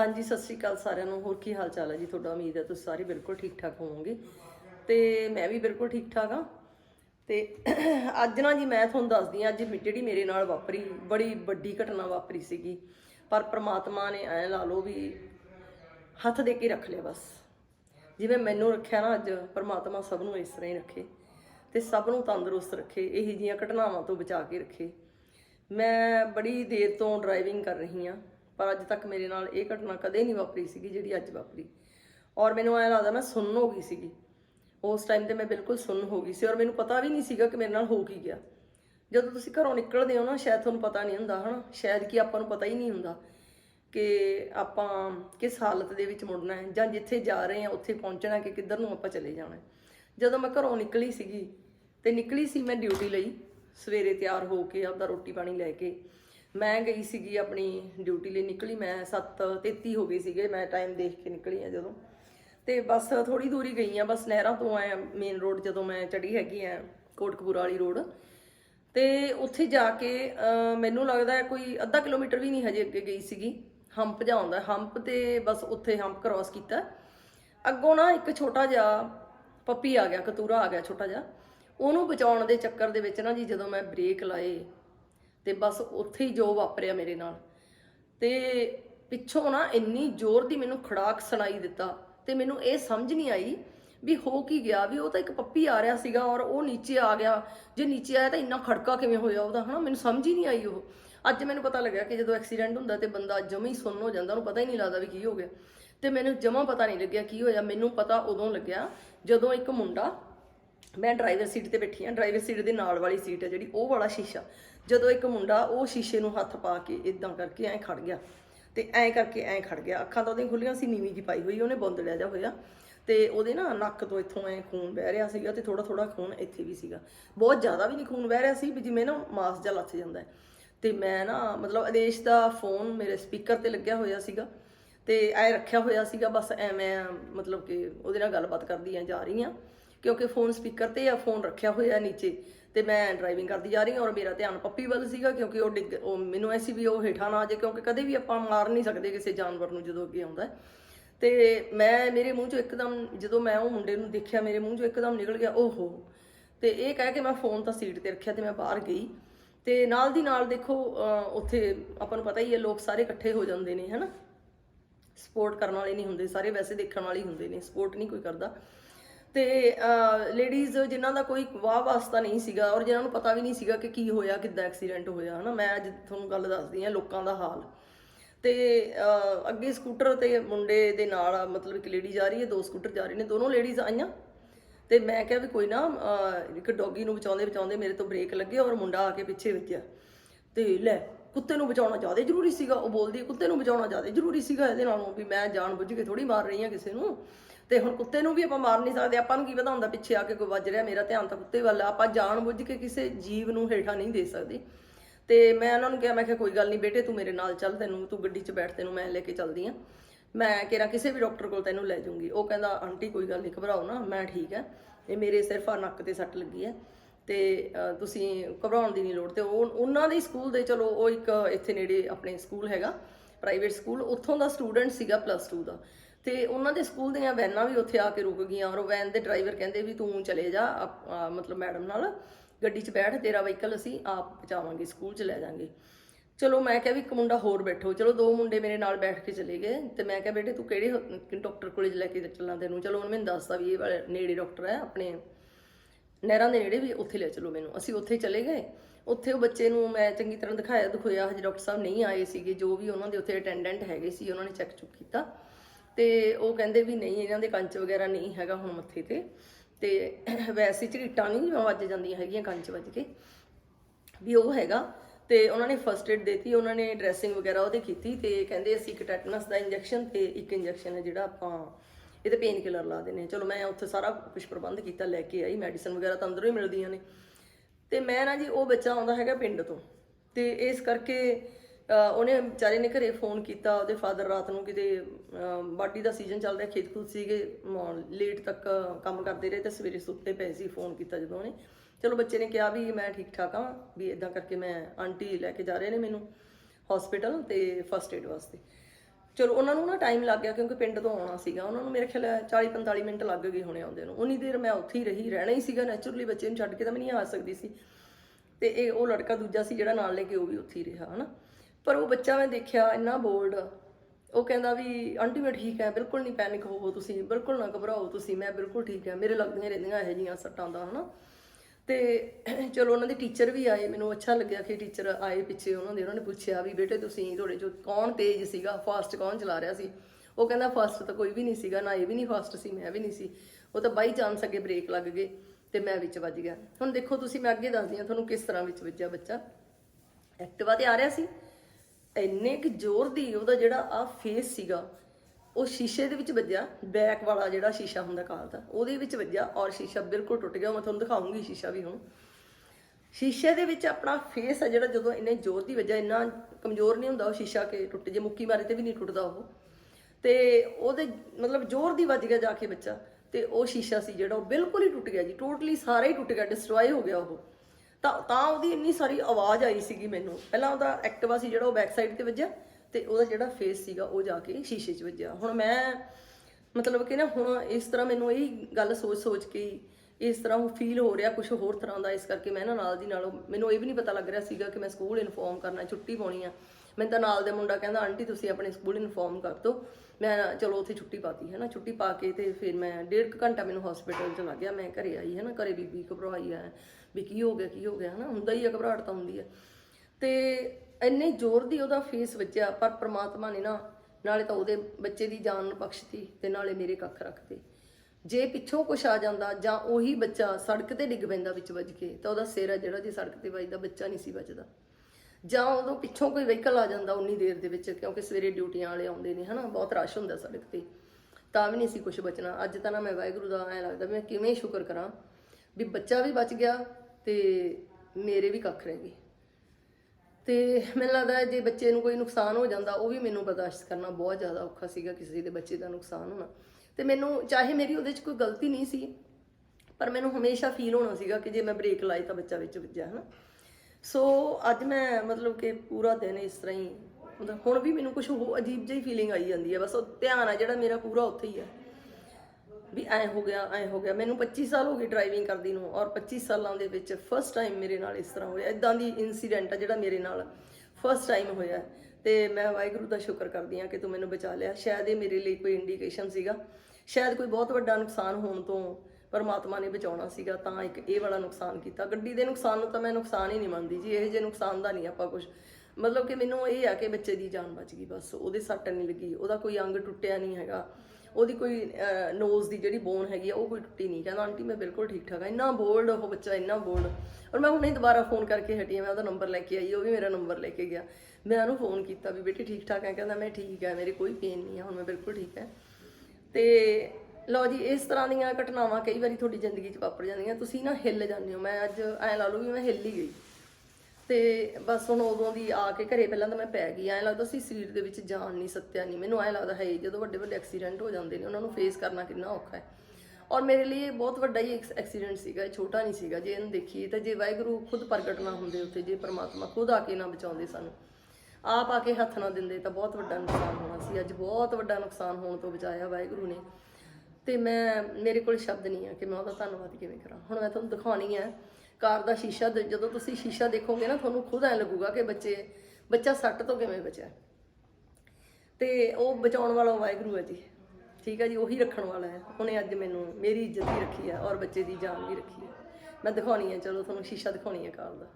ਹਾਂਜੀ, ਸਤਿ ਸ਼੍ਰੀ ਅਕਾਲ ਸਾਰਿਆਂ ਨੂੰ। ਹੋਰ ਕੀ ਹਾਲ ਚਾਲ ਹੈ ਜੀ ਤੁਹਾਡਾ? ਉਮੀਦ ਹੈ ਤੁਸੀਂ ਸਾਰੇ ਬਿਲਕੁਲ ਠੀਕ ਠਾਕ ਹੋਵੋਗੇ। ਤੇ ਮੈਂ ਵੀ ਬਿਲਕੁਲ ਠੀਕ ਠਾਕ ਹਾਂ। ਤੇ ਅੱਜ ਨਾ ਜੀ ਮੈਂ ਤੁਹਾਨੂੰ ਦੱਸਦੀ ਹਾਂ, ਅੱਜ ਜਿਹੜੀ ਮੇਰੇ ਨਾਲ ਵਾਪਰੀ, ਬੜੀ ਵੱਡੀ ਘਟਨਾ ਵਾਪਰੀ ਸੀਗੀ। ਪਰ ਪ੍ਰਮਾਤਮਾ ਨੇ ਐ ਲਾ ਲਓ ਵੀ ਹੱਥ ਦੇ ਕੇ ਰੱਖ ਲਿਆ ਬਸ। ਜਿਵੇਂ ਮੈਨੂੰ ਰੱਖਿਆ ਨਾ ਅੱਜ, ਪ੍ਰਮਾਤਮਾ ਸਭ ਨੂੰ ਇਸ ਤਰ੍ਹਾਂ ਹੀ ਰੱਖੇ। ਤੇ ਸਭ ਨੂੰ ਤੰਦਰੁਸਤ ਰੱਖੇ, ਇਹੀ ਜੀਆਂ ਘਟਨਾਵਾਂ ਤੋਂ ਬਚਾ ਕੇ ਰੱਖੇ। ਮੈਂ ਬੜੀ ਦੇਰ ਤੋਂ ਡਰਾਈਵਿੰਗ ਕਰ ਰਹੀ ਹਾਂ। ਪਰ ਅੱਜ ਤੱਕ ਮੇਰੇ ਨਾਲ ਇਹ ਘਟਨਾ ਕਦੇ ਨਹੀਂ ਵਾਪਰੀ ਸੀਗੀ ਜਿਹੜੀ ਅੱਜ ਵਾਪਰੀ। ਔਰ ਮੈਨੂੰ ਐਂ ਲੱਗਦਾ ਮੈਂ ਸੁੰਨ ਹੋ ਗਈ ਸੀਗੀ। ਉਸ ਟਾਈਮ ਤੇ ਮੈਂ ਬਿਲਕੁਲ ਸੁੰਨ ਹੋ ਗਈ ਸੀ ਔਰ ਮੈਨੂੰ ਪਤਾ ਵੀ ਨਹੀਂ ਸੀਗਾ ਕਿ ਮੇਰੇ ਨਾਲ ਹੋ ਕੀ ਗਿਆ। ਜਦੋਂ ਤੁਸੀਂ ਘਰੋਂ ਨਿਕਲਦੇ ਹੋ ਨਾ, ਸ਼ਾਇਦ ਤੁਹਾਨੂੰ ਪਤਾ ਨਹੀਂ ਹੁੰਦਾ, ਹਨਾ? ਸ਼ਾਇਦ ਕਿ ਆਪਾਂ ਨੂੰ ਪਤਾ ਹੀ ਨਹੀਂ ਹੁੰਦਾ ਕਿ ਆਪਾਂ ਕਿਸ ਹਾਲਤ ਦੇ ਵਿੱਚ ਮੁੜਨਾ ਹੈ ਜਾਂ ਜਿੱਥੇ ਜਾ ਰਹੇ ਹਾਂ, ਉੱਥੇ ਪਹੁੰਚਣਾ ਕਿ ਕਿੱਧਰ ਨੂੰ ਆਪਾਂ ਚਲੇ ਜਾਣਾ ਹੈ। ਜਦੋਂ ਮੈਂ ਘਰੋਂ ਨਿਕਲੀ ਸੀਗੀ ਤੇ ਨਿਕਲੀ ਸੀ ਮੈਂ ਡਿਊਟੀ ਲਈ, ਸਵੇਰੇ ਤਿਆਰ ਹੋ ਕੇ ਆਪਦਾ ਰੋਟੀ ਪਾਣੀ ਲੈ ਕੇ। ਮੈਂ ਗਈ ਸੀਗੀ ਆਪਣੀ ਡਿਊਟੀ ਲਈ ਨਿਕਲੀ, ਮੈਂ 7:33 ਹੋ ਗਈ ਸੀਗੇ, ਮੈਂ ਟਾਈਮ ਦੇਖ ਕੇ ਨਿਕਲੀ ਆ ਜਦੋਂ। ਤੇ ਬਸ ਥੋੜੀ ਦੂਰੀ ਗਈ ਆ ਬਸ ਨਹਿਰਾਂ ਤੋਂ ਆਇਆ ਮੇਨ ਰੋਡ ਜਦੋਂ ਮੈਂ ਚੜੀ ਹੈਗੀ ਆ ਕੋਟਕਪੂਰਾ ਵਾਲੀ ਰੋਡ ਤੇ ਉੱਥੇ ਜਾ ਕੇ ਮੈਨੂੰ ਲੱਗਦਾ ਕੋਈ ਅੱਧਾ ਕਿਲੋਮੀਟਰ ਵੀ ਨਹੀਂ ਹਜੇ ਅੱਗੇ ਗਈ ਸੀਗੀ। ਹੰਪ ਜਾ ਆਉਂਦਾ ਹੰਪ ਤੇ ਬਸ ਉੱਥੇ ਹੰਪ ਕ੍ਰਾਸ ਕੀਤਾ। ਅੱਗੋਂ ਨਾ ਇੱਕ ਛੋਟਾ ਜਿਹਾ ਪੱਪੀ ਆ ਗਿਆ, ਕਤੂਰਾ ਆ ਗਿਆ ਛੋਟਾ ਜਿਹਾ। ਉਹਨੂੰ ਬਚਾਉਣ ਦੇ ਚੱਕਰ ਦੇ ਵਿੱਚ ਨਾ ਜੀ ਜਦੋਂ ਮੈਂ ਬ੍ਰੇਕ ਲਾਏ ਤੇ ਬਸ ਉੱਥੇ ਹੀ ਜੋ ਵਾਪਰਿਆ ਮੇਰੇ ਨਾਲ। ਤੇ ਪਿੱਛੋਂ ਨਾ ਇੰਨੀ ਜ਼ੋਰ ਦੀ ਮੈਨੂੰ ਖੜਾਕ ਸੁਣਾਈ ਦਿੱਤਾ ਤੇ ਮੈਨੂੰ ਇਹ ਸਮਝ ਨਹੀਂ ਆਈ ਵੀ ਹੋ ਕੀ ਗਿਆ, ਵੀ ਉਹ ਤਾਂ ਇੱਕ ਪੱਪੀ ਆ ਰਿਹਾ ਸੀਗਾ ਔਰ ਉਹ ਨੀਚੇ ਆ ਗਿਆ। ਜੇ ਨੀਚੇ ਆਇਆ ਤਾਂ ਇੰਨਾ ਖੜਕਾ ਕਿਵੇਂ ਹੋਇਆ ਉਹਦਾ, ਹਨਾ? ਮੈਨੂੰ ਸਮਝ ਹੀ ਨਹੀਂ ਆਈ ਉਹ। ਅੱਜ ਮੈਨੂੰ ਪਤਾ ਲੱਗਿਆ ਕਿ ਜਦੋਂ ਐਕਸੀਡੈਂਟ ਹੁੰਦਾ ਤੇ ਬੰਦਾ ਜਮਾ ਹੀ ਸੁੰਨ ਹੋ ਜਾਂਦਾ, ਉਹਨੂੰ ਪਤਾ ਹੀ ਨਹੀਂ ਲੱਗਦਾ ਵੀ ਕੀ ਹੋ ਗਿਆ। ਤੇ ਮੈਨੂੰ ਜਮਾ ਪਤਾ ਨਹੀਂ ਲੱਗਿਆ ਕੀ ਹੋਇਆ। ਮੈਨੂੰ ਪਤਾ ਉਦੋਂ ਲੱਗਿਆ ਜਦੋਂ ਇੱਕ ਮੁੰਡਾ, ਮੈਂ ਡਰਾਈਵਰ ਸੀਟ ਤੇ ਬੈਠੀ ਆ ਡਰਾਈਵਰ ਸੀਟ ਦੇ ਨਾਲ ਵਾਲੀ ਸੀਟ ਹੈ ਜਿਹੜੀ, ਉਹ ਵਾਲਾ ਸ਼ੀਸ਼ਾ। ਜਦੋਂ ਇੱਕ ਮੁੰਡਾ ਉਹ ਸ਼ੀਸ਼ੇ ਨੂੰ ਹੱਥ ਪਾ ਕੇ ਇਦਾਂ ਕਰਕੇ ਐਂ ਖੜ ਗਿਆ ਤੇ ਐਂ ਕਰਕੇ ਐਂ ਖੜ ਗਿਆ, ਅੱਖਾਂ ਤਾਂ ਉਹਦੀਆਂ ਖੁੱਲੀਆਂ ਸੀ, ਨੀਵੀਂ ਜੀ ਪਾਈ ਹੋਈ ਉਹਨੇ ਬੁੰਦੜਿਆ ਜਾ ਹੋਇਆ ਤੇ ਉਹਦੇ ਨਾ ਨੱਕ ਤੋਂ ਇੱਥੋਂ ਐਂ ਖੂਨ ਵਹਿ ਰਿਹਾ ਸੀਗਾ ਤੇ ਥੋੜਾ ਥੋੜਾ ਖੂਨ ਇੱਥੇ ਵੀ ਸੀਗਾ। ਬਹੁਤ ਜ਼ਿਆਦਾ ਵੀ ਨਹੀਂ ਖੂਨ ਵਹਿ ਰਿਹਾ ਸੀ ਵੀ ਜਿਵੇਂ ਨਾ ਮਾਸ ਜਿਹਾ ਲੱਥ ਜਾਂਦਾ। ਹੈ ਤੇ ਮੈਂ ਨਾ ਮਤਲਬ ਆਦੇਸ਼ ਦਾ ਫੋਨ ਮੇਰੇ ਸਪੀਕਰ ਤੇ ਲੱਗਿਆ ਹੋਇਆ ਸੀਗਾ ਤੇ ਐ ਰੱਖਿਆ ਹੋਇਆ ਸੀਗਾ, ਬਸ ਐਵੇਂ ਮਤਲਬ ਕਿ ਉਹਦੇ ਨਾਲ ਗੱਲਬਾਤ ਕਰਦੀ ਆ ਜਾ ਰਹੀ ਆ ਕਿਉਂਕਿ ਫੋਨ ਸਪੀਕਰ ਤੇ ਆ, ਫੋਨ ਰੱਖਿਆ ਹੋਇਆ ਨੀਚੇ ਤੇ ਮੈਂ ਡਰਾਈਵਿੰਗ ਕਰਦੀ ਜਾ ਰਹੀ ਹਾਂ ਔਰ ਮੇਰਾ ਧਿਆਨ ਪੱਪੀ ਵੱਲ ਸੀਗਾ ਕਿਉਂਕਿ ਉਹ ਡਿੱਗ, ਉਹ ਮੈਨੂੰ ਐਸੀ ਵੀ ਉਹ ਹੇਠਾਂ ਨਾ ਆ ਜਾਏ ਕਿਉਂਕਿ ਕਦੇ ਵੀ ਆਪਾਂ ਮਾਰ ਨਹੀਂ ਸਕਦੇ ਕਿਸੇ ਜਾਨਵਰ ਨੂੰ ਜਦੋਂ ਅੱਗੇ ਆਉਂਦਾ ਹੈ। ਤੇ ਮੈਂ, ਮੇਰੇ ਮੂੰਹ ਚੋਂ ਇੱਕਦਮ ਜਦੋਂ ਮੈਂ ਉਹ ਮੁੰਡੇ ਨੂੰ ਦੇਖਿਆ, ਮੇਰੇ ਮੂੰਹ ਚੋਂ ਇੱਕਦਮ ਨਿਕਲ ਗਿਆ, ਓਹੋ। ਤੇ ਇਹ ਕਹਿ ਕੇ ਮੈਂ ਫੋਨ ਤਾਂ ਸੀਟ ਤੇ ਰੱਖਿਆ ਤੇ ਮੈਂ ਬਾਹਰ ਗਈ। ਤੇ ਨਾਲ ਦੀ ਨਾਲ ਦੇਖੋ ਉੱਥੇ ਆਪਾਂ ਨੂੰ ਪਤਾ ਹੀ ਹੈ ਲੋਕ ਸਾਰੇ ਇਕੱਠੇ ਹੋ ਜਾਂਦੇ ਨੇ, ਹਨਾ? ਸਪੋਰਟ ਕਰਨ ਵਾਲੇ ਨਹੀਂ ਹੁੰਦੇ, ਸਾਰੇ ਵੈਸੇ ਦੇਖਣ ਵਾਲੇ ਹੀ ਹੁੰਦੇ ਨੇ ਸਪੋਰਟ ਨਹੀਂ ਕੋਈ ਕਰਦਾ। ਤੇ ਲੇਡੀਜ਼ ਜਿਨ੍ਹਾਂ ਦਾ ਕੋਈ ਵਾਹ ਵਾਸਤਾ ਨਹੀਂ ਸੀਗਾ ਔਰ ਜਿਨ੍ਹਾਂ ਨੂੰ ਪਤਾ ਵੀ ਨਹੀਂ ਸੀਗਾ ਕਿ ਕੀ ਹੋਇਆ, ਕਿੱਦਾਂ ਐਕਸੀਡੈਂਟ ਹੋਇਆ, ਹਨਾ, ਮੈਂ ਅੱਜ ਤੁਹਾਨੂੰ ਗੱਲ ਦੱਸਦੀ ਹਾਂ ਲੋਕਾਂ ਦਾ ਹਾਲ। ਤੇ ਅੱਗੇ ਸਕੂਟਰ ਤੇ ਮੁੰਡੇ ਦੇ ਨਾਲ, ਮਤਲਬ ਇੱਕ ਲੇਡੀ ਜਾ ਰਹੀ ਹੈ, ਦੋ ਸਕੂਟਰ ਜਾ ਰਹੇ ਨੇ, ਦੋਨੋਂ ਲੇਡੀਜ਼ ਆਈਆਂ। ਤੇ ਮੈਂ ਕਿਹਾ ਵੀ ਕੋਈ ਨਾ ਇੱਕ ਡੌਗੀ ਨੂੰ ਬਚਾਉਂਦੇ ਬਚਾਉਂਦੇ ਮੇਰੇ ਤੋਂ ਬ੍ਰੇਕ ਲੱਗੇ ਔਰ ਮੁੰਡਾ ਆ ਕੇ ਪਿੱਛੇ ਵੱਜਿਆ ਤੇ ਲੈ, ਕੁੱਤੇ ਨੂੰ ਬਚਾਉਣਾ ਜ਼ਿਆਦਾ ਜ਼ਰੂਰੀ ਸੀਗਾ, ਉਹ ਬੋਲਦੀ ਕੁੱਤੇ ਨੂੰ ਬਚਾਉਣਾ ਜ਼ਿਆਦਾ ਜ਼ਰੂਰੀ ਸੀਗਾ ਇਹਦੇ ਨਾਲੋਂ ਵੀ ਮੈਂ ਜਾਣ ਬੁੱਝ ਕੇ ਥੋੜੀ ਮਾਰ ਰਹੀ ਹਾਂ ਕਿਸੇ ਨੂੰ। ਤੇ ਹੁਣ ਕੁੱਤੇ ਨੂੰ ਵੀ ਆਪਾਂ ਮਾਰ ਨਹੀਂ ਸਕਦੇ, ਆਪਾਂ ਨੂੰ ਕੀ ਪਤਾ ਹੁੰਦਾ ਪਿੱਛੇ ਆ ਕੇ ਕੋਈ ਵੱਜ ਰਿਹਾ, ਮੇਰਾ ਧਿਆਨ ਤਾਂ ਕੁੱਤੇ ਵੱਲ ਆ, ਆਪਾਂ ਜਾਣ ਬੁੱਝ ਕੇ ਕਿਸੇ ਜੀਵ ਨੂੰ ਹੇਠਾਂ ਨਹੀਂ ਦੇ ਸਕਦੇ। ਤੇ ਮੈਂ ਉਹਨਾਂ ਨੂੰ ਕਿਹਾ, ਮੈਂ ਕਿਹਾ, ਕੋਈ ਗੱਲ ਨਹੀਂ ਬੇਟੇ, ਤੂੰ ਮੇਰੇ ਨਾਲ ਚੱਲ, ਤੈਨੂੰ, ਤੂੰ ਗੱਡੀ 'ਚ ਬੈਠ, ਤੈਨੂੰ ਮੈਂ ਲੈ ਕੇ ਚੱਲਦੀ ਆ ਮੈਂ ਕਿਹਾ ਕਿਸੇ ਵੀ ਡਾਕਟਰ ਕੋਲ ਤੈਨੂੰ ਲੈ ਜਾਊਂਗੀ। ਉਹ ਕਹਿੰਦਾ, ਆਂਟੀ, ਕੋਈ ਗੱਲ ਨਹੀਂ, ਘਬਰਾਓ ਨਾ, ਮੈਂ ਠੀਕ ਹੈ। ਇਹ ਮੇਰੇ ਸਿਰਫ ਆ ਨੱਕ ਤੇ ਸੱਟ ਲੱਗੀ ਹੈ। ਤੇ ਤੁਸੀਂ ਘਬਰਾਉਣ ਦੀ ਨਹੀਂ ਲੋੜ ਤੇ ਉਹ, ਉਹਨਾਂ ਦੇ ਸਕੂਲ ਦੇ, ਚਲੋ, ਉਹ ਇੱਕ ਇੱਥੇ ਨੇੜੇ ਆਪਣੇ ਸਕੂਲ ਹੈਗਾ, ਪ੍ਰਾਈਵੇਟ ਸਕੂਲ, ਉੱਥੋਂ ਦਾ ਸਟੂਡੈਂਟ ਸੀਗਾ ਪਲੱਸ 2 ਦਾ। ਤੇ ਉਹਨਾਂ ਦੇ ਸਕੂਲ ਦੀਆਂ ਵੈਨਾਂ ਵੀ ਉੱਥੇ ਆ ਕੇ ਰੁਕ ਗਈਆਂ ਔਰ ਉਹ ਵੈਨ ਦੇ ਡਰਾਈਵਰ ਕਹਿੰਦੇ ਵੀ ਤੂੰ ਚਲੇ ਜਾ, ਆਪ- ਮਤਲਬ ਮੈਡਮ ਨਾਲ, ਗੱਡੀ 'ਚ ਬੈਠ, ਤੇਰਾ ਵਹੀਕਲ ਅਸੀਂ ਆਪ ਪਹੁੰਚਾਵਾਂਗੇ, ਸਕੂਲ 'ਚ ਲੈ ਜਾਾਂਗੇ। ਚਲੋ ਮੈਂ ਕਿਹਾ ਵੀ ਇੱਕ ਮੁੰਡਾ ਹੋਰ ਬੈਠੋ, ਚਲੋ ਦੋ ਮੁੰਡੇ ਮੇਰੇ ਨਾਲ ਬੈਠ ਕੇ ਚਲੇ ਗਏ, ਤੇ ਮੈਂ ਕਿਹਾ ਬੇਟੇ ਤੂੰ ਕਿਹੜੇ ਡਾਕਟਰ ਕੋਲੇ ਲੈ ਕੇ ਚੱਲਾਂ ਤੈਨੂੰ? ਚਲੋ ਉਹਨੇ ਮੈਨੂੰ ਦੱਸਤਾ ਵੀ ਇਹ ਵਾਲੇ ਨੇੜੇ ਡਾਕਟਰ ਹੈ, ਆਪਣੇ ਨਹਿਰਾਂ ਦੇ ਨੇੜੇ ਵੀ ਉੱਥੇ ਲੈ ਚਲੋ ਮੈਨੂੰ। ਅਸੀਂ ਉੱਥੇ ਚਲੇ ਗਏ, ਉੱਥੇ ਉਹ ਬੱਚੇ ਨੂੰ ਮੈਂ ਚੰਗੀ ਤਰ੍ਹਾਂ ਦਿਖਾਇਆ, ਦਿਖੋਇਆ, ਹਜੇ ਡਾਕਟਰ ਸਾਹਿਬ ਨਹੀਂ ਆਏ ਸੀਗੇ, ਜੋ ਵੀ ਉਹਨਾਂ ਦੇ ਉੱਥੇ ਅਟੈਂਡੈਂਟ ਹੈਗੇ ਸੀ, ਉਹਨਾਂ ਨੇ ਚੈੱਕ ਚੁੱਕ ਕੀਤਾ। ਤੇ ਉਹ ਕਹਿੰਦੇ ਵੀ ਨਹੀਂ, ਇਹਨਾਂ ਦੇ ਕੰਚ ਵਗੈਰਾ ਨਹੀਂ ਹੈਗਾ ਹੁਣ ਮੱਥੇ ਤੇ। ਤੇ ਵੈਸੇ ਝਰੀਟਾਂ ਨਹੀਂ ਵੱਜ ਜਾਂਦੀਆਂ ਹੈਗੀਆਂ ਕੰਚ ਵੱਜ ਕੇ। ਵੀ ਉਹ ਹੈਗਾ। ਤੇ ਉਹਨਾਂ ਨੇ ਫਰਸਟ ਏਡ ਦਿੱਤੀ, ਉਹਨਾਂ ਨੇ ਡਰੈਸਿੰਗ ਵਗੈਰਾ ਉਹਦੇ ਕੀਤੀ ਤੇ ਕਹਿੰਦੇ ਅਸੀਂ ਇੱਕ ਟੈਟਨਸ ਦਾ ਇੰਜੈਕਸ਼ਨ ਤੇ ਇੱਕ ਇੰਜੈਕਸ਼ਨ ਹੈ ਜਿਹੜਾ ਆਪਾਂ ਇਹਦੇ ਪੇਨ ਕਿਲਰ ਲਾ ਦੇਣੇ ਆ। ਚਲੋ ਮੈਂ ਉੱਥੇ ਸਾਰਾ ਕੁਝ ਪ੍ਰਬੰਧ ਕੀਤਾ, ਲੈ ਕੇ ਆਈ ਮੈਡੀਸਨ ਵਗੈਰਾ ਤਾਂ ਅੰਦਰੋਂ ਹੀ ਮਿਲਦੀਆਂ ਨੇ। ਤੇ ਮੈਂ ਨਾ ਜੀ, ਉਹ ਬੱਚਾ ਆਉਂਦਾ ਹੈਗਾ ਪਿੰਡ ਤੋਂ। ਤੇ ਇਸ ਕਰਕੇ ਉਹਨੇ ਵਿਚਾਰੇ ਨੇ ਘਰੇ ਫੋਨ ਕੀਤਾ, ਉਹਦੇ ਫਾਦਰ ਰਾਤ ਨੂੰ ਕਿਤੇ ਬਾਡੀ ਦਾ ਸੀਜ਼ਨ ਚੱਲ ਰਿਹਾ ਖੇਤ ਖੂਤ ਸੀਗੇ ਲੇਟ ਤੱਕ ਕੰਮ ਕਰਦੇ ਰਹੇ ਤੇ ਸਵੇਰੇ ਸੁੱਤੇ ਪਏ ਸੀ ਫੋਨ ਕੀਤਾ ਜਦੋਂ ਉਹਨੇ। ਚਲੋ ਬੱਚੇ ਨੇ ਕਿਹਾ ਵੀ ਮੈਂ ਠੀਕ ਠਾਕ ਹਾਂ ਵੀ ਇਦਾਂ ਕਰਕੇ ਮੈਂ ਆਂਟੀ ਲੈ ਕੇ ਜਾ ਰਹੇ ਨੇ ਮੈਨੂੰ ਹਸਪੀਟਲ ਤੇ ਫਸਟ ਏਡ ਵਾਸਤੇ। ਚਲੋ ਉਹਨਾਂ ਨੂੰ ਨਾ ਟਾਈਮ ਲੱਗ ਗਿਆ ਕਿਉਂਕਿ ਪਿੰਡ ਤੋਂ ਆਉਣਾ ਸੀਗਾ। ਉਹਨਾਂ ਨੂੰ ਮੇਰੇ ਖਿਆਲ 40 45 ਮਿੰਟ ਲੱਗ ਗਏ ਹੋਣੇ ਆਉਂਦੇ ਨੂੰ। ਉਨੀ ਦੇਰ ਮੈਂ ਉੱਥੇ ਹੀ ਰਹੀ, ਰਹਿਣਾ ਹੀ ਸੀਗਾ ਨੈਚੁਰਲੀ ਬੱਚੇ ਨੂੰ ਛੱਡ ਕੇ ਤਾਂ ਮੈਂ ਨਹੀਂ ਆ ਸਕਦੀ ਸੀ। ਤੇ ਇਹ ਉਹ ਲੜਕਾ ਦੂਜਾ ਸੀ ਜਿਹੜਾ ਨਾਲ ਲੈ ਕੇ ਉਹ ਵੀ ਉੱਥੇ ਹੀ ਰਿਹਾ, ਹਨਾ? ਪਰ ਉਹ ਬੱਚਾ ਮੈਂ ਦੇਖਿਆ ਇੰਨਾ ਬੋਲਡ ਉਹ ਕਹਿੰਦਾ ਵੀ, ਆਂਟੀ ਮੈਂ ਠੀਕ ਹੈ, ਬਿਲਕੁਲ ਨਹੀਂ ਪੈਨਿਕ ਹੋਵੋ ਤੁਸੀਂ, ਬਿਲਕੁਲ ਨਾ ਘਬਰਾਓ ਤੁਸੀਂ, ਮੈਂ ਬਿਲਕੁਲ ਠੀਕ ਹੈ, ਮੇਰੇ ਲੱਗਦੀਆਂ ਰਹਿੰਦੀਆਂ ਇਹੋ ਜਿਹੀਆਂ ਸੱਟਾਂ ਦਾ, ਹਨਾ? ਤੇ ਚਲੋ ਉਹਨਾਂ ਦੇ ਟੀਚਰ ਵੀ ਆਏ, ਮੈਨੂੰ ਅੱਛਾ ਲੱਗਿਆ ਕਿ ਟੀਚਰ ਆਏ ਪਿੱਛੇ, ਉਹਨਾਂ ਦੇ ਉਹਨਾਂ ਨੇ ਪੁੱਛਿਆ ਵੀ, ਬੇਟੇ ਤੁਸੀਂ ਤੁਹਾਡੇ ਚੋਂ ਕੌਣ ਤੇਜ਼ ਸੀਗਾ ਫਾਸਟ ਕੌਣ ਚਲਾ ਰਿਹਾ ਸੀ? ਉਹ ਕਹਿੰਦਾ ਫਾਸਟ ਤਾਂ ਕੋਈ ਵੀ ਨਹੀਂ ਸੀਗਾ, ਨਾ ਇਹ ਵੀ ਨਹੀਂ ਫਾਸਟ ਸੀ, ਮੈਂ ਵੀ ਨਹੀਂ ਸੀ। ਉਹ ਤਾਂ ਬਾਈ ਚਾਂਸ ਅੱਗੇ ਬ੍ਰੇਕ ਲੱਗ ਗਏ ਤੇ ਮੈਂ ਵਿੱਚ ਵੱਜ ਗਿਆ। ਹੁਣ ਦੇਖੋ ਤੁਸੀਂ, ਮੈਂ ਅੱਗੇ ਦੱਸਦੀ ਹਾਂ ਤੁਹਾਨੂੰ ਕਿਸ ਤਰ੍ਹਾਂ ਵਿੱਚ ਵੱਜਿਆ ਬੱਚਾ। ਐਕਟਿਵਾ ਤੇ ਆ ਰਿਹਾ ਸੀ ਇੰਨੇ ਕਿ ਜ਼ੋਰ ਦੀ ਉਹਦਾ ਜਿਹੜਾ ਆ ਫੇਸ ਸੀਗਾ, ਉਹ ਸ਼ੀਸ਼ੇ ਦੇ ਵਿੱਚ ਵੱਜਿਆ ਬੈਕ ਵਾਲਾ ਜਿਹੜਾ ਸ਼ੀਸ਼ਾ ਹੁੰਦਾ ਕਾਰ ਦਾ, ਉਹਦੇ ਵਿੱਚ ਵੱਜਿਆ ਔਰ ਸ਼ੀਸ਼ਾ ਬਿਲਕੁਲ ਟੁੱਟ ਗਿਆ, ਮੈਂ ਤੁਹਾਨੂੰ ਦਿਖਾਉਂਗੀ ਸ਼ੀਸ਼ਾ ਵੀ ਹੁਣ। ਸ਼ੀਸ਼ੇ ਦੇ ਵਿੱਚ ਆਪਣਾ ਫੇਸ ਹੈ ਜਿਹੜਾ ਜਦੋਂ ਇੰਨੇ ਜ਼ੋਰ ਦੀ ਵੱਜਿਆ, ਇੰਨਾ ਕਮਜ਼ੋਰ ਨਹੀਂ ਹੁੰਦਾ ਉਹ ਸ਼ੀਸ਼ਾ ਕੇ ਟੁੱਟ ਜੇ, ਮੁੱਕੀ ਮਾਰੇ ਤੇ ਵੀ ਨਹੀਂ ਟੁੱਟਦਾ ਉਹ। ਤੇ ਉਹਦੇ ਮਤਲਬ ਜ਼ੋਰ ਦੀ ਵੱਜ ਗਿਆ ਜਾ ਕੇ ਬੱਚਾ, ਤੇ ਉਹ ਸ਼ੀਸ਼ਾ ਸੀ ਜਿਹੜਾ ਉਹ ਬਿਲਕੁਲ ਹੀ ਟੁੱਟ ਗਿਆ ਜੀ ਟੋਟਲੀ ਸਾਰਾ ਹੀ ਟੁੱਟ ਗਿਆ ਡਿਸਟਰੋਏ ਹੋ ਗਿਆ ਉਹ। ਤਾਂ ਤਾਂ ਉਹਦੀ ਇੰਨੀ ਸਾਰੀ ਆਵਾਜ਼ ਆਈ ਸੀਗੀ ਮੈਨੂੰ। ਪਹਿਲਾਂ ਉਹਦਾ ਐਕਟਿਵਾ ਸੀ ਜਿਹੜਾ ਉਹ ਬੈਕ ਸਾਈਡ ਤੇ ਵੱਜਿਆ ਤੇ ਉਹਦਾ ਜਿਹੜਾ ਫੇਸ ਸੀਗਾ ਉਹ ਜਾ ਕੇ ਸ਼ੀਸ਼ੇ 'ਚ ਵੱਜਿਆ। ਹੁਣ ਮੈਂ ਮਤਲਬ ਕਿ ਨਾ ਹੁਣ ਇਸ ਤਰ੍ਹਾਂ ਮੈਨੂੰ ਇਹ ਗੱਲ ਸੋਚ-ਸੋਚ ਕੇ ਹੀ ਇਸ ਤਰ੍ਹਾਂ ਉਹ ਫੀਲ ਹੋ ਰਿਹਾ ਕੁਝ ਹੋਰ ਤਰ੍ਹਾਂ ਦਾ। ਇਸ ਕਰਕੇ ਮੈਂ ਨਾ ਨਾਲ ਦੀ ਨਾਲ ਮੈਨੂੰ ਇਹ ਵੀ ਨਹੀਂ ਪਤਾ ਲੱਗ ਰਿਹਾ ਸੀਗਾ ਕਿ ਮੈਂ ਸਕੂਲ ਇਨਫੋਰਮ ਕਰਨਾ, ਛੁੱਟੀ ਪਾਉਣੀ ਆ। ਮੈਨੂੰ ਤਾਂ ਨਾਲ ਦੇ ਮੁੰਡਾ ਕਹਿੰਦਾ ਆਂਟੀ ਤੁਸੀਂ ਆਪਣੇ ਸਕੂਲ ਇਨਫੋਰਮ ਕਰ ਦਿਓ। ਮੈਂ ਚਲੋ ਉੱਥੇ ਛੁੱਟੀ ਪਾਤੀ ਹੈ ਨਾ ਛੁੱਟੀ ਪਾ ਕੇ ਤੇ ਫਿਰ ਮੈਂ ਡੇਢ ਕੁ ਘੰਟਾ ਮੈਨੂੰ ਹਸਪੀਟਲ ਚ ਲੱਗ ਗਿਆ। ਮੈਂ ਘਰੇ ਆਈ ਹੈ ਨਾ ਘਰੇ ਬੀਬੀ ਘਬਰਾਈ ਆ। ਵੀ ਕੀ ਹੋ ਗਿਆ, ਕੀ ਹੋ ਗਿਆ ਹੈ ਨਾ ਹੁੰਦਾ ਹੀ ਆ, ਘਬਰਾਹਟ ਤਾਂ ਹੁੰਦੀ ਆ। ਤੇ ਇੰਨੇ ਜ਼ੋਰ ਦੀ ਉਹਦਾ ਫੇਸ ਵੱਜਿਆ, ਪਰ ਪ੍ਰਮਾਤਮਾ ਨੇ ਨਾ, ਨਾਲੇ ਤਾਂ ਉਹਦੇ ਬੱਚੇ ਦੀ ਜਾਨ ਬਖਸ਼ਤੀ ਤੇ ਨਾਲੇ ਮੇਰੇ ਕੱਖ ਰੱਖਤੇ। ਜੇ ਪਿੱਛੋਂ ਕੁਛ ਆ ਜਾਂਦਾ, ਜਾਂ ਉਹੀ ਬੱਚਾ ਸੜਕ ਤੇ ਡਿੱਗ ਪੈਂਦਾ ਵਿੱਚ ਵੱਜ ਕੇ, ਤਾਂ ਉਹਦਾ ਸਿਰ ਆ ਜਿਹੜਾ ਜੇ ਸੜਕ ਤੇ ਵੱਜਦਾ, ਬੱਚਾ ਨਹੀਂ ਸੀ ਬਚਦਾ ਜਾਂ ਉਦੋਂ ਪਿੱਛੋਂ ਕੋਈ ਵਹੀਕਲ ਆ ਜਾਂਦਾ ਉਨੀ ਦੇਰ ਦੇ ਵਿੱਚ, ਕਿਉਂਕਿ ਸਵੇਰੇ ਡਿਊਟੀਆਂ ਵਾਲੇ ਆਉਂਦੇ ਨੇ, ਹਨਾ? ਬਹੁਤ ਰਸ਼ ਹੁੰਦਾ ਸੜਕ ਤੇ। ਤਾਂ ਵੀ ਨਹੀਂ ਸੀ ਕੁਝ ਬਚਣਾ। ਅੱਜ ਤਾਂ ਨਾ ਮੈਂ ਵਾਹਿਗੁਰੂ ਦਾ ਐ ਲੱਗਦਾ ਵੀ ਮੈਂ ਕਿਵੇਂ ਸ਼ੁਕਰ ਕਰਾਂ। ਵੀ ਬੱਚਾ ਵੀ ਬਚ ਗਿਆ ਤੇ ਮੇਰੇ ਵੀ ਕੱਖ ਰਹਿ ਗਏ। ਤੇ ਮੈਨੂੰ ਲੱਗਦਾ ਜੇ ਬੱਚੇ ਨੂੰ ਕੋਈ ਨੁਕਸਾਨ ਹੋ ਜਾਂਦਾ, ਉਹ ਵੀ ਮੈਨੂੰ ਬਰਦਾਸ਼ਤ ਕਰਨਾ ਬਹੁਤ ਜ਼ਿਆਦਾ ਔਖਾ ਸੀਗਾ ਕਿਸੇ ਦੇ ਬੱਚੇ ਦਾ ਨੁਕਸਾਨ ਹੋਣਾ। ਤੇ ਮੈਨੂੰ ਚਾਹੇ ਮੇਰੀ ਉਹਦੇ 'ਚ ਕੋਈ ਗਲਤੀ ਨਹੀਂ ਸੀ, ਪਰ ਮੈਨੂੰ ਹਮੇਸ਼ਾ ਫੀਲ ਹੋਣਾ ਸੀਗਾ ਕਿ ਜੇ ਮੈਂ ਬ੍ਰੇਕ ਲਾਈ ਤਾਂ ਬੱਚਾ ਵਿੱਚ ਵੱਜਿਆ, ਹਨਾ। ਸੋ ਅੱਜ ਮੈਂ ਮਤਲਬ ਕਿ ਪੂਰਾ ਦਿਨ ਇਸ ਤਰ੍ਹਾਂ ਹੀ, ਮਤਲਬ ਹੁਣ ਵੀ ਮੈਨੂੰ ਕੁਝ ਉਹ ਅਜੀਬ ਜਿਹੀ ਫੀਲਿੰਗ ਆਈ ਜਾਂਦੀ ਹੈ, ਬਸ ਉਹ ਧਿਆਨ ਆ ਜਿਹੜਾ ਮੇਰਾ ਪੂਰਾ ਉੱਥੇ ਹੀ ਹੈ ਵੀ ਐ ਹੋ ਗਿਆ, ਐ ਹੋ ਗਿਆ। ਮੈਨੂੰ 25 ਸਾਲ ਹੋ ਗਏ ਡਰਾਈਵਿੰਗ ਕਰਦੀ ਨੂੰ ਔਰ 25 ਸਾਲਾਂ ਦੇ ਵਿੱਚ ਫਸਟ ਟਾਈਮ ਮੇਰੇ ਨਾਲ ਇਸ ਤਰ੍ਹਾਂ ਹੋਇਆ। ਇਦਾਂ ਦੀ ਇਨਸੀਡੈਂਟ ਆ ਜਿਹੜਾ ਮੇਰੇ ਨਾਲ ਫਸਟ ਟਾਈਮ ਹੋਇਆ। ਤੇ ਮੈਂ ਵਾਹਿਗੁਰੂ ਦਾ ਸ਼ੁਕਰ ਕਰਦੀ ਆ ਕਿ ਤੂੰ ਮੈਨੂੰ ਬਚਾ ਲਿਆ। ਸ਼ਾਇਦ ਇਹ ਮੇਰੇ ਲਈ ਕੋਈ ਇੰਡੀਕੇਸ਼ਨ ਸੀਗਾ। ਸ਼ਾਇਦ ਕੋਈ ਬਹੁਤ ਵੱਡਾ ਨੁਕਸਾਨ ਹੋਣ ਤੋਂ ਪਰਮਾਤਮਾ ਨੇ ਬਚਾਉਣਾ ਸੀਗਾ, ਤਾਂ ਇੱਕ ਇਹ ਵਾਲਾ ਨੁਕਸਾਨ ਕੀਤਾ। ਗੱਡੀ ਦੇ ਨੁਕਸਾਨ ਨੂੰ ਤਾਂ ਮੈਂ ਨੁਕਸਾਨ ਹੀ ਨਹੀਂ ਮੰਨਦੀ ਜੀ। ਇਹ ਜੇ ਨੁਕਸਾਨ ਦਾ ਨਹੀਂ ਆਪਾਂ ਕੁਝ ਮਤਲਬ ਕਿ ਮੈਨੂੰ ਇਹ ਆ ਕਿ ਬੱਚੇ ਦੀ ਜਾਨ ਬਚ ਗਈ। ਬਸ ਉਹਦੇ ਸੱਟ ਨਹੀਂ ਲੱਗੀ। ਉਹਦਾ ਕੋਈ ਅੰਗ ਟੁੱਟਿਆ ਨਹੀਂ ਹੈਗਾ। ਉਹਦੀ ਕੋਈ ਨੋਜ਼ ਦੀ ਜਿਹੜੀ ਬੋਨ ਹੈਗੀ ਆ, ਉਹ ਕੋਈ ਟੁੱਟੀ ਨਹੀਂ। ਕਹਿੰਦਾ, ਆਂਟੀ, ਮੈਂ ਬਿਲਕੁਲ ਠੀਕ ਠਾਕ ਆ। ਇੰਨਾ ਬੋਲਡ ਉਹ ਬੱਚਾ, ਇੰਨਾ ਬੋਲਡ ਔਰ ਮੈਂ ਹੁਣੇ ਦੁਬਾਰਾ ਫੋਨ ਕਰਕੇ ਹਟੀ ਆ, ਮੈਂ ਉਹਦਾ ਨੰਬਰ ਲੈ ਕੇ ਆਈ, ਉਹ ਵੀ ਮੇਰਾ ਨੰਬਰ ਲੈ ਕੇ ਗਿਆ। ਮੈਂ ਉਹਨੂੰ ਫੋਨ ਕੀਤਾ ਵੀ, ਬੇਟੀ, ਠੀਕ ਠਾਕ ਹੈ ਕਹਿੰਦਾ, ਮੈਂ ਠੀਕ ਹੈ ਮੇਰੀ ਕੋਈ ਪੇਨ ਨਹੀਂ ਹੈ ਹੁਣ ਮੈਂ ਬਿਲਕੁਲ ਠੀਕ ਹੈ ਤੇ ਲਓ ਜੀ, ਇਸ ਤਰ੍ਹਾਂ ਦੀਆਂ ਘਟਨਾਵਾਂ ਕਈ ਵਾਰੀ ਤੁਹਾਡੀ ਜ਼ਿੰਦਗੀ 'ਚ ਵਾਪਰ ਜਾਂਦੀਆਂ। ਤੁਸੀਂ ਨਾ ਹਿੱਲ ਜਾਂਦੇ ਹੋ। ਮੈਂ ਅੱਜ ਐ ਲਾ ਲਓ ਵੀ ਮੈਂ ਹਿੱਲ ਹੀ ਗਈ। ਤੇ ਬਸ ਹੁਣ ਉਦੋਂ ਦੀ ਆ ਕੇ ਘਰੇ ਪਹਿਲਾਂ ਤਾਂ ਮੈਂ ਪੈ ਗਈ, ਐਂ ਲੱਗਦਾ ਸੀ ਸਰੀਰ ਦੇ ਵਿੱਚ ਜਾਨ ਨਹੀਂ ਸੱਤਿਆ ਨਹੀਂ ਮੈਨੂੰ ਐਂ ਲੱਗਦਾ ਹੈ ਜਦੋਂ ਵੱਡੇ ਵੱਡੇ ਐਕਸੀਡੈਂਟ ਹੋ ਜਾਂਦੇ ਨੇ, ਉਹਨਾਂ ਨੂੰ ਫੇਸ ਕਰਨਾ ਕਿੰਨਾ ਔਖਾ ਹੈ। ਔਰ ਮੇਰੇ ਲਈ ਇਹ ਬਹੁਤ ਵੱਡਾ ਹੀ ਐਕਸੀਡੈਂਟ ਸੀਗਾ, ਇਹ ਛੋਟਾ ਨਹੀਂ ਸੀਗਾ। ਜੇ ਇਹਨੂੰ ਦੇਖੀਏ ਤਾਂ ਜੇ ਵਾਹਿਗੁਰੂ ਖੁਦ ਪ੍ਰਗਟ ਨਾ ਹੁੰਦੇ ਉੱਥੇ, ਜੇ ਪ੍ਰਮਾਤਮਾ ਖੁਦ ਆ ਕੇ ਨਾ ਬਚਾਉਂਦੇ ਸਾਨੂੰ। ਆਪ ਆ ਕੇ ਹੱਥ ਨਾ ਦਿੰਦੇ ਤਾਂ ਬਹੁਤ ਵੱਡਾ ਨੁਕਸਾਨ ਹੋਣਾ ਸੀ। ਅੱਜ ਬਹੁਤ ਵੱਡਾ ਨੁਕਸਾਨ ਹੋਣ ਤੋਂ ਬਚਾਇਆ ਵਾਹਿਗੁਰੂ ਨੇ। ਤੇ ਮੈਂ, ਮੇਰੇ ਕੋਲ ਸ਼ਬਦ ਨਹੀਂ ਆ ਕਿ ਮੈਂ ਉਹਦਾ ਧੰਨਵਾਦ ਕਿਵੇਂ ਕਰਾਂ। ਹੁਣ ਮੈਂ ਤੁਹਾਨੂੰ ਦਿਖਾਉਣੀ ਹੈ ਕਾਰ ਦਾ ਸ਼ੀਸ਼ਾ ਜਦੋਂ ਤੁਸੀਂ ਸ਼ੀਸ਼ਾ ਦੇਖੋਗੇ ਨਾ, ਤੁਹਾਨੂੰ ਖੁਦ ਐ ਲੱਗੂਗਾ ਕਿ ਬੱਚੇ ਬੱਚਾ ਸੱਟ ਤੋਂ ਕਿਵੇਂ ਬਚਿਆ? ਤੇ ਉਹ ਬਚਾਉਣ ਵਾਲਾ ਵਾਹਿਗੁਰੂ ਹੈ ਜੀ। ਠੀਕ ਹੈ ਜੀ, ਉਹੀ ਰੱਖਣ ਵਾਲਾ ਹੈ। ਉਹਨੇ ਅੱਜ ਮੈਨੂੰ ਮੇਰੀ ਇੱਜ਼ਤ ਵੀ ਰੱਖੀ ਹੈ ਔਰ ਬੱਚੇ ਦੀ ਜਾਨ ਵੀ ਰੱਖੀ ਹੈ। ਮੈਂ ਦਿਖਾਉਣੀ ਹੈ, ਚਲੋ ਤੁਹਾਨੂੰ ਸ਼ੀਸ਼ਾ ਦਿਖਾਉਣੀ ਹੈ ਕਾਰ ਦਾ।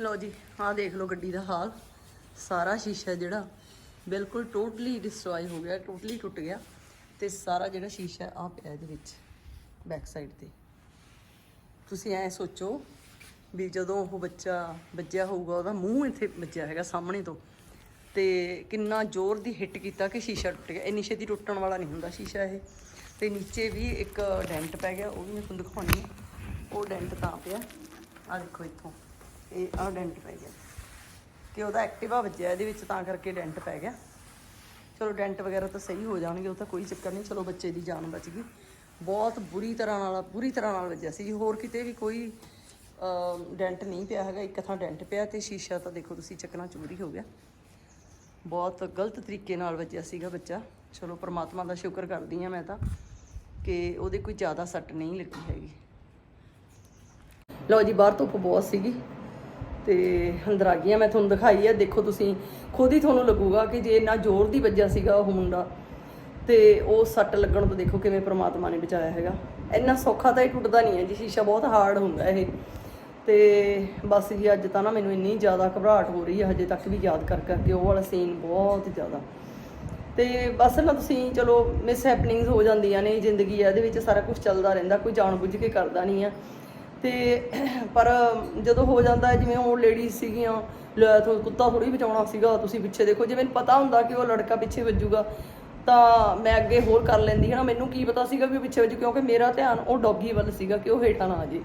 ਲਓ ਜੀ, ਆਹ ਦੇਖ ਲਓ ਗੱਡੀ ਦਾ ਹਾਲ। ਸਾਰਾ ਸ਼ੀਸ਼ਾ ਜਿਹੜਾ ਬਿਲਕੁਲ ਟੋਟਲੀ ਡਿਸਟਰੋਏ ਹੋ ਗਿਆ, ਟੋਟਲੀ ਟੁੱਟ ਗਿਆ ਤੇ ਸਾਰਾ ਜਿਹੜਾ ਸ਼ੀਸ਼ਾ ਆ ਪਿਆ ਇਹਦੇ ਵਿੱਚ ਬੈਕ ਸਾਈਡ ਤੇ। ਤੁਸੀਂ ਐ ਸੋਚੋ ਵੀ ਜਦੋਂ ਉਹ ਬੱਚਾ ਵੱਜਿਆ ਹੋਊਗਾ, ਉਹਦਾ ਮੂੰਹ ਇੱਥੇ ਵੱਜਿਆ ਹੈਗਾ ਸਾਹਮਣੇ ਤੋਂ। ਤੇ ਕਿੰਨਾ ਜ਼ੋਰ ਦੀ ਹਿੱਟ ਕੀਤਾ ਕਿ ਸ਼ੀਸ਼ਾ ਟੁੱਟ ਗਿਆ। ਇੰਨੀ ਛੇਤੀ ਟੁੱਟਣ ਵਾਲਾ ਨਹੀਂ ਹੁੰਦਾ ਸ਼ੀਸ਼ਾ ਇਹ। ਤੇ ਨੀਚੇ ਵੀ ਇੱਕ ਡੈਂਟ ਪੈ ਗਿਆ, ਉਹ ਵੀ ਮੈਂ ਤੁਹਾਨੂੰ ਦਿਖਾਉਣੀ ਹੈ ਉਹ ਡੈਂਟ ਤਾਂ ਪਿਆ ਆ। ਦੇਖੋ ਇੱਥੋਂ। ਇਹ ਆ ਡੈਂਟ ਪੈ ਗਿਆ। ਕਿ ਉਹਦਾ ਐਕਟਿਵਾ ਵੱਜਿਆ, ਇਹਦੇ ਵਿੱਚ ਤਾਂ ਕਰਕੇ ਡੈਂਟ ਪੈ ਗਿਆ। ਚਲੋ ਡੈਂਟ ਵਗੈਰਾ ਤਾਂ ਸਹੀ ਹੋ ਜਾਣਗੇ, ਉਹ ਤਾਂ ਕੋਈ ਚੱਕਰ ਨਹੀਂ। ਚਲੋ ਬੱਚੇ ਦੀ ਜਾਨ ਬਚ ਗਈ। ਬਹੁਤ ਬੁਰੀ ਤਰ੍ਹਾਂ ਨਾਲ, ਬੁਰੀ ਤਰ੍ਹਾਂ ਨਾਲ ਵੱਜਿਆ ਸੀ। ਜੀ ਹੋਰ ਕਿਤੇ ਵੀ ਕੋਈ ਡੈਂਟ ਨਹੀਂ ਪਿਆ ਹੈਗਾ, ਇੱਕ ਥਾਂ ਡੈਂਟ ਪਿਆ ਤੇ ਸ਼ੀਸ਼ਾ ਤਾਂ ਦੇਖੋ ਤੁਸੀਂ ਚੱਕਣਾ ਚੂਰੀ ਹੋ ਗਿਆ। ਬਹੁਤ ਗਲਤ ਤਰੀਕੇ ਨਾਲ ਵੱਜਿਆ ਸੀਗਾ ਬੱਚਾ। ਚਲੋ ਪ੍ਰਮਾਤਮਾ ਦਾ ਸ਼ੁਕਰ ਕਰਦੀ ਆ ਮੈਂ ਤਾਂ ਕਿ ਉਹਦੇ ਕੋਈ ਜ਼ਿਆਦਾ ਸੱਟ ਨਹੀਂ ਲੱਗੀ ਹੈਗੀ। ਲਓ ਜੀ, ਬਾਹਰ ਧੁੱਪ ਬਹੁਤ ਸੀਗੀ ਤੇ ਅੰਦਰ ਆ ਗਈਆਂ ਮੈਂ ਤੁਹਾਨੂੰ ਦਿਖਾਈ ਆ ਦੇਖੋ ਤੁਸੀਂ, ਖੁਦ ਹੀ ਤੁਹਾਨੂੰ ਲੱਗੂਗਾ ਕਿ ਜੇ ਇੰਨਾ ਜ਼ੋਰ ਦੀ ਵੱਜਿਆ ਸੀਗਾ ਉਹ ਮੁੰਡਾ। ਤੇ ਉਹ ਸੱਟ ਲੱਗਣ ਤੋਂ ਦੇਖੋ ਕਿਵੇਂ ਪ੍ਰਮਾਤਮਾ ਨੇ ਬਚਾਇਆ ਹੈਗਾ। ਇੰਨਾ ਸੌਖਾ ਤਾਂ ਇਹ ਟੁੱਟਦਾ ਨਹੀਂ ਹੈ ਜੀ, ਸ਼ੀਸ਼ਾ ਬਹੁਤ ਹਾਰਡ ਹੁੰਦਾ ਇਹ। ਤੇ ਬਸ ਜੀ, ਅੱਜ ਤਾਂ ਨਾ ਮੈਨੂੰ ਇੰਨੀ ਜ਼ਿਆਦਾ ਘਬਰਾਹਟ ਹੋ ਰਹੀ ਹੈ, ਹਜੇ ਤੱਕ ਵੀ ਯਾਦ ਕਰ ਕਰਕੇ ਉਹ ਵਾਲਾ ਸੀਨ ਬਹੁਤ ਜ਼ਿਆਦਾ। ਤੇ ਬਸ ਨਾ ਤੁਸੀਂ ਚਲੋ ਮਿਸ ਹੈਪਨਿੰਗਸ ਹੋ ਜਾਂਦੀਆਂ ਨੇ ਜ਼ਿੰਦਗੀ ਆ ਇਹਦੇ ਵਿੱਚ ਸਾਰਾ ਕੁਝ ਚੱਲਦਾ ਰਹਿੰਦਾ, ਕੋਈ ਜਾਣ ਬੁੱਝ ਕੇ ਕਰਦਾ ਨਹੀਂ ਆ ਤੇ ਪਰ ਜਦੋਂ ਹੋ ਜਾਂਦਾ ਜਿਵੇਂ ਉਹ ਲੇਡੀਜ਼ ਸੀਗੀਆਂ, ਲੈ ਤੋ ਕੁੱਤਾ ਥੋੜੀ ਬਚਾਉਣਾ ਸੀਗਾ, ਤੁਸੀਂ ਪਿੱਛੇ ਦੇਖੋ, ਜੇ ਮੈਨੂੰ ਪਤਾ ਹੁੰਦਾ ਕਿ ਉਹ ਲੜਕਾ ਪਿੱਛੇ ਵੱਜੂਗਾ ਤਾਂ ਮੈਂ ਅੱਗੇ ਹੋਰ ਕਰ ਲੈਂਦੀ ਹੈ। ਨਾ ਮੈਨੂੰ ਕੀ ਪਤਾ ਸੀਗਾ ਵੀ ਉਹ ਪਿੱਛੇ ਵੱਜੂ ਕਿਉਂਕਿ ਮੇਰਾ ਧਿਆਨ ਉਹ ਡੌਗੀ ਵੱਲ ਸੀਗਾ ਕਿ ਉਹ ਹੇਠਾਂ ਨਾ ਆ ਜੇ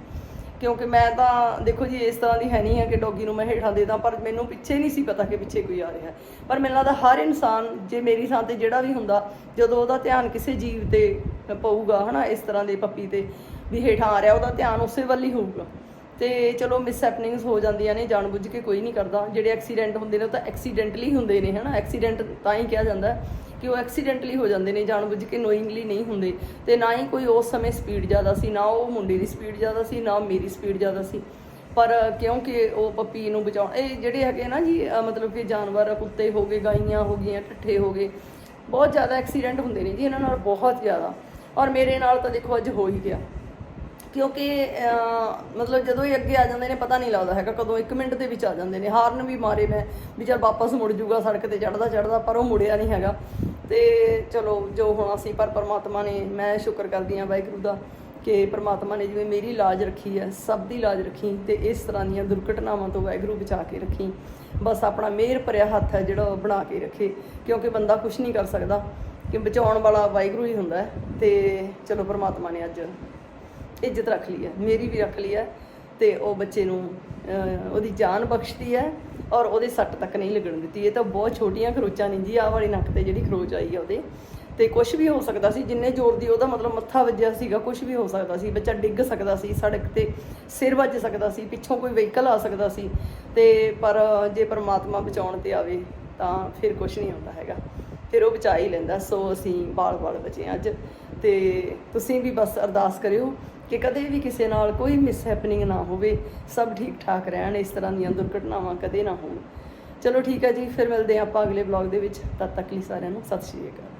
ਕਿਉਂਕਿ ਮੈਂ ਤਾਂ, ਦੇਖੋ ਜੀ, ਇਸ ਤਰ੍ਹਾਂ ਦੀ ਹੈ ਨਹੀਂ ਹੈ ਕਿ ਡੌਗੀ ਨੂੰ ਮੈਂ ਹੇਠਾਂ ਦੇ ਦਾਂ, ਪਰ ਮੈਨੂੰ ਪਿੱਛੇ ਨਹੀਂ ਸੀ ਪਤਾ ਕਿ ਪਿੱਛੇ ਕੋਈ ਆ ਰਿਹਾ ਪਰ ਮੈਨੂੰ ਲੱਗਦਾ ਹਰ ਇਨਸਾਨ, ਜੇ ਮੇਰੀ ਥਾਂ ਤੇ ਜਿਹੜਾ ਵੀ ਹੁੰਦਾ, ਜਦੋਂ ਉਹਦਾ ਧਿਆਨ ਕਿਸੇ ਜੀਵ ਤੇ ਪਊਗਾ, ਹਨਾ, ਇਸ ਤਰ੍ਹਾਂ ਦੇ ਪੱਪੀ ਤੇ ਵੀ ਹੇਠਾਂ ਆ ਰਿਹਾ, ਉਹਦਾ ਧਿਆਨ ਉਸੇ ਵੱਲ ਹੀ ਹੋਊਗਾ। ਤੇ ਚਲੋ ਮਿਸ ਹੈਪਨਿੰਗਸ ਹੋ ਜਾਂਦੀਆਂ ਨੇ, ਜਾਣਬੁੱਝ ਕੇ ਕੋਈ ਨਹੀਂ ਕਰਦਾ। ਜਿਹੜੇ ਐਕਸੀਡੈਂਟ ਹੁੰਦੇ ਨੇ ਉਹ ਤਾਂ ਐਕਸੀਡੈਂਟਲੀ ਹੁੰਦੇ ਨੇ, ਹਨਾ? ਐਕਸੀਡੈਂਟ ਤਾਂ ਹੀ ਕਿਹਾ ਜਾਂਦਾ ਕਿ ਉਹ ਐਕਸੀਡੈਂਟਲੀ ਹੋ ਜਾਂਦੇ ਨੇ, ਜਾਣਬੁੱਝ ਕੇ ਨੋਇੰਗਲੀ ਨਹੀਂ ਹੁੰਦੇ। ਤੇ ਨਾ ਹੀ ਕੋਈ ਉਸ ਸਮੇਂ ਸਪੀਡ ਜ਼ਿਆਦਾ ਸੀ, ਨਾ ਉਹ ਮੁੰਡੇ ਦੀ ਸਪੀਡ ਜ਼ਿਆਦਾ ਸੀ, ਨਾ ਮੇਰੀ ਸਪੀਡ ਜ਼ਿਆਦਾ ਸੀ। ਪਰ ਕਿਉਂਕਿ ਉਹ ਪੱਪੀ ਨੂੰ ਬਚਾਉਣ, ਇਹ ਜਿਹੜੇ ਹੈਗੇ ਨਾ ਜੀ ਮਤਲਬ ਕਿ ਜਾਨਵਰ, ਕੁੱਤੇ ਹੋ ਗਏ, ਗਾਈਆਂ ਹੋ ਗਈਆਂ, ਠੱਠੇ ਹੋ ਗਏ, ਬਹੁਤ ਜ਼ਿਆਦਾ ਐਕਸੀਡੈਂਟ ਹੁੰਦੇ ਨੇ ਜੀ ਇਹਨਾਂ ਨਾਲ, ਬਹੁਤ ਜ਼ਿਆਦਾ। ਔਰ ਮੇਰੇ ਨਾਲ ਤਾਂ ਦੇਖੋ ਅੱਜ ਹੋ ਹੀ ਗਿਆ। ਕਿਉਂਕਿ ਮਤਲਬ ਜਦੋਂ ਇਹ ਅੱਗੇ ਆ ਜਾਂਦੇ ਨੇ, ਪਤਾ ਨਹੀਂ ਲੱਗਦਾ ਹੈਗਾ ਕਦੋਂ 1 ਮਿੰਟ ਦੇ ਵਿੱਚ ਆ ਜਾਂਦੇ ਨੇ। ਹਾਰਨ ਵੀ ਮਾਰੇ ਮੈਂ, ਵੀ ਚਲ ਵਾਪਸ ਮੁੜ ਜੂਗਾ ਸੜਕ ਤੇ ਚੜਦਾ ਚੜਦਾ ਪਰ ਉਹ ਮੁੜਿਆ ਨਹੀਂ ਹੈਗਾ। ਤੇ ਚਲੋ, ਜੋ ਹੋਣਾ ਸੀ ਪਰ ਪਰਮਾਤਮਾ ਨੇ, ਮੈਂ ਸ਼ੁਕਰ ਕਰਦੀ ਹਾਂ ਵਾਹਿਗੁਰੂ ਦਾ, ਕਿ ਪਰਮਾਤਮਾ ਨੇ ਜਿਵੇਂ ਮੇਰੀ ਲਾਜ ਰੱਖੀ ਹੈ, ਸਭ ਦੀ ਲਾਜ ਰੱਖੀ, ਤੇ ਇਸ ਤਰ੍ਹਾਂ ਦੀਆਂ ਦੁਰਘਟਨਾਵਾਂ ਤੋਂ ਵਾਹਿਗੁਰੂ ਬਚਾ ਕੇ ਰੱਖੀ। ਬਸ ਆਪਣਾ ਮਿਹਰ ਭਰਿਆ ਹੱਥ ਹੈ ਜਿਹੜਾ ਉਹ ਬਣਾ ਕੇ ਰੱਖੇ, ਕਿਉਂਕਿ ਬੰਦਾ ਕੁਝ ਨਹੀਂ ਕਰ ਸਕਦਾ, ਕਿ ਬਚਾਉਣ ਵਾਲਾ ਵਾਹਿਗੁਰੂ ਹੀ ਹੁੰਦਾ ਹੈ। ਤੇ ਚਲੋ, ਪਰਮਾਤਮਾ ਨੇ ਅੱਜ ਇੱਜ਼ਤ ਰੱਖ ਲਈ ਹੈ, ਮੇਰੀ ਵੀ ਰੱਖ ਲਈ ਹੈ ਤੇ ਉਹ ਬੱਚੇ ਨੂੰ ਉਹਦੀ ਜਾਨ ਬਖਸ਼ਦੀ ਹੈ ਔਰ ਉਹਦੇ ਸੱਟ ਤੱਕ ਨਹੀਂ ਲੱਗਣ ਦਿੱਤੀ। ਇਹ ਤਾਂ ਬਹੁਤ ਛੋਟੀਆਂ ਖਰੋਚਾਂ ਨਹੀਂ ਜੀ, ਆਹ ਵਾਲੀ ਨੱਕ ਤੇ ਜਿਹੜੀ ਖਰੋਚ ਆਈ ਹੈ ਉਹਦੇ। ਤੇ ਕੁਝ ਵੀ ਹੋ ਸਕਦਾ ਸੀ, ਜਿੰਨੇ ਜ਼ੋਰ ਦੀ ਉਹਦਾ ਮਤਲਬ ਮੱਥਾ ਵੱਜਿਆ ਸੀਗਾ ਕੁਝ ਵੀ ਹੋ ਸਕਦਾ ਸੀ, ਬੱਚਾ ਡਿੱਗ ਸਕਦਾ ਸੀ, ਸੜਕ ਤੇ ਸਿਰ ਵੱਜ ਸਕਦਾ ਸੀ, ਪਿੱਛੋਂ ਕੋਈ ਵਹੀਕਲ ਆ ਸਕਦਾ ਸੀ। ਤੇ ਪਰ ਜੇ ਪਰਮਾਤਮਾ ਬਚਾਉਣ ਤੇ ਆਵੇ ਤਾਂ ਫਿਰ ਕੁਝ ਨਹੀਂ ਹੁੰਦਾ ਹੈਗਾ। ਫਿਰ ਉਹ ਬਚਾ ਹੀ ਲੈਂਦਾ, ਸੋ ਅਸੀਂ ਬਾਲ-ਬਾਲ ਬਚੇ ਹਾਂ ਅੱਜ। ਤੇ ਤੁਸੀਂ ਵੀ ਬਸ ਅਰਦਾਸ ਕਰਿਓ ਕਿ ਕਦੇ ਵੀ ਕਿਸੇ ਨਾਲ ਕੋਈ ਮਿਸਹੈਪਨਿੰਗ ਨਾ ਹੋਵੇ, ਸਭ ਠੀਕ ਠਾਕ ਰਹਿਣ, ਇਸ ਤਰ੍ਹਾਂ ਦੀਆਂ ਦੁਰਘਟਨਾਵਾਂ ਕਦੇ ਨਾ ਹੋਣ। ਚਲੋ ਠੀਕ ਹੈ ਜੀ, ਫਿਰ ਮਿਲਦੇ ਹਾਂ ਆਪਾਂ ਅਗਲੇ ਵਲੌਗ ਦੇ ਵਿੱਚ। ਤਦ ਤੱਕ ਲਈ ਸਾਰਿਆਂ ਨੂੰ ਸਤਿ ਸ਼੍ਰੀ ਅਕਾਲ।